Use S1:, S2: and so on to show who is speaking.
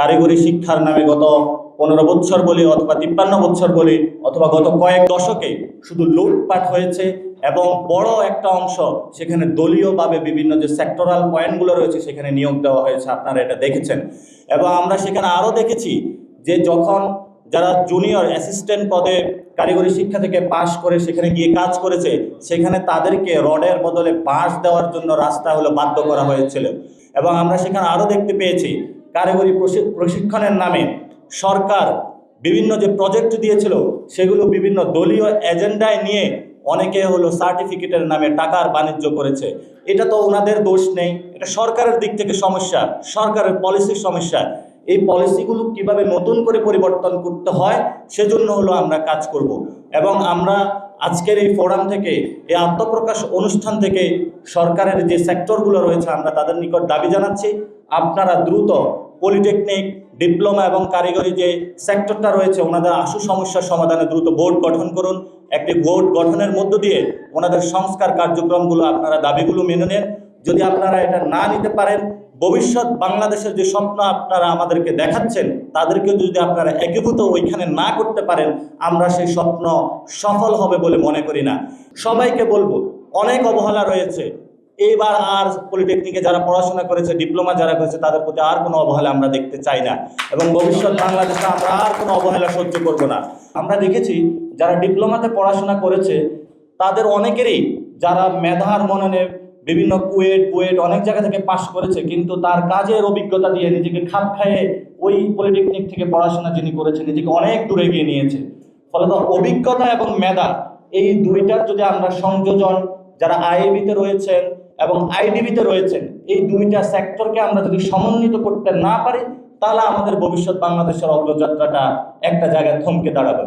S1: কারিগরি শিক্ষার নামে গত পনেরো বছর বলে অথবা তিপ্পান্ন বছর বলে অথবা গত কয়েক দশকে শুধু লুটপাট হয়েছে এবং বড় একটা অংশ সেখানে দলীয়ভাবে বিভিন্ন যে সেক্টরাল পয়েন্টগুলো রয়েছে সেখানে নিয়োগ দেওয়া হয়েছে, আপনারা এটা দেখেছেন। এবং আমরা সেখানে আরও দেখেছি যে যখন যারা জুনিয়র অ্যাসিস্ট্যান্ট পদে কারিগরি শিক্ষা থেকে পাশ করে সেখানে গিয়ে কাজ করেছে, সেখানে তাদেরকে রডের বদলে বাঁশ দেওয়ার জন্য রাস্তা হলো বাধ্য করা হয়েছিল। এবং আমরা সেখানে আরও দেখতে পেয়েছি কারিগরি প্রশিক্ষণের নামে সরকার বিভিন্ন যে প্রজেক্ট দিয়েছিল, সেগুলো বিভিন্ন দলীয় এজেন্ডায় নিয়ে অনেকে হলো সার্টিফিকেটের নামে টাকার বাণিজ্য করেছে। এটা তো ওনাদের দোষ নেই। এটা সরকারের দিক থেকে সমস্যা, সরকারের পলিসির সমস্যা। এই পলিসিগুলো কীভাবে নতুন করে পরিবর্তন করতে হয়, সেজন্য হলো আমরা কাজ করব। এবং আমরা আজকের এই ফোরাম থেকে, এই আত্মপ্রকাশ অনুষ্ঠান থেকে সরকারের যে সেক্টরগুলো রয়েছে, আমরা তাদের নিকট দাবি জানাচ্ছি। আপনারা দ্রুত পলিটেকনিক, ডিপ্লোমা এবং কারিগরি যে সেক্টরটা রয়েছে, ওনাদের আশু সমস্যার সমাধানে দ্রুত বোর্ড গঠন করুন। একটি বোর্ড গঠনের মধ্য দিয়ে ওনাদের সংস্কার কার্যক্রমগুলো আপনারা দাবিগুলো মেনে নেন। যদি আপনারা এটা না নিতে পারেন ভবিষ্যৎ বাংলাদেশের যে স্বপ্ন আপনারা আমাদেরকে দেখাচ্ছেন তাদেরকে যদি আপনারা একীভূত ওইখানে না করতে পারেন, আমরা সেই স্বপ্ন সফল হবে বলে মনে করি না। সবাইকে বলব, অনেক অবহেলা রয়েছে। এইবার আর পলিটেকনিকে যারা পড়াশোনা করেছে, ডিপ্লোমা যারা করেছে, তাদের প্রতি আর কোনো অবহেলা আমরা দেখতে চাই না। এবং ভবিষ্যৎ বাংলাদেশে আমরা আর কোনো অবহেলা সহ্য করব না। আমরা দেখেছি, যারা ডিপ্লোমাতে পড়াশোনা করেছে, তাদের অনেকেরই যারা মেধার মননে বিভিন্ন কুয়েট, বুয়েট অনেক জায়গা থেকে পাশ করেছে, কিন্তু তার কাজের অভিজ্ঞতা দিয়ে নিজেকে খাপ খাইয়ে ওই পলিটেকনিক থেকে পড়াশোনা যিনি করেছে নিজেকে অনেক দূরে এগিয়ে নিয়েছে। ফলত অভিজ্ঞতা এবং মেধা, এই দুইটার যদি আমরা সংযোজন, যারা আইবিতে রয়েছেন এবং আইডিবিতে রয়েছেন, এই দুইটা সেক্টরকে আমরা যদি সমন্বিত করতে না পারি, তাহলে আমাদের ভবিষ্যৎ বাংলাদেশের অগ্রযাত্রাটা একটা জায়গায় থমকে দাঁড়াবে।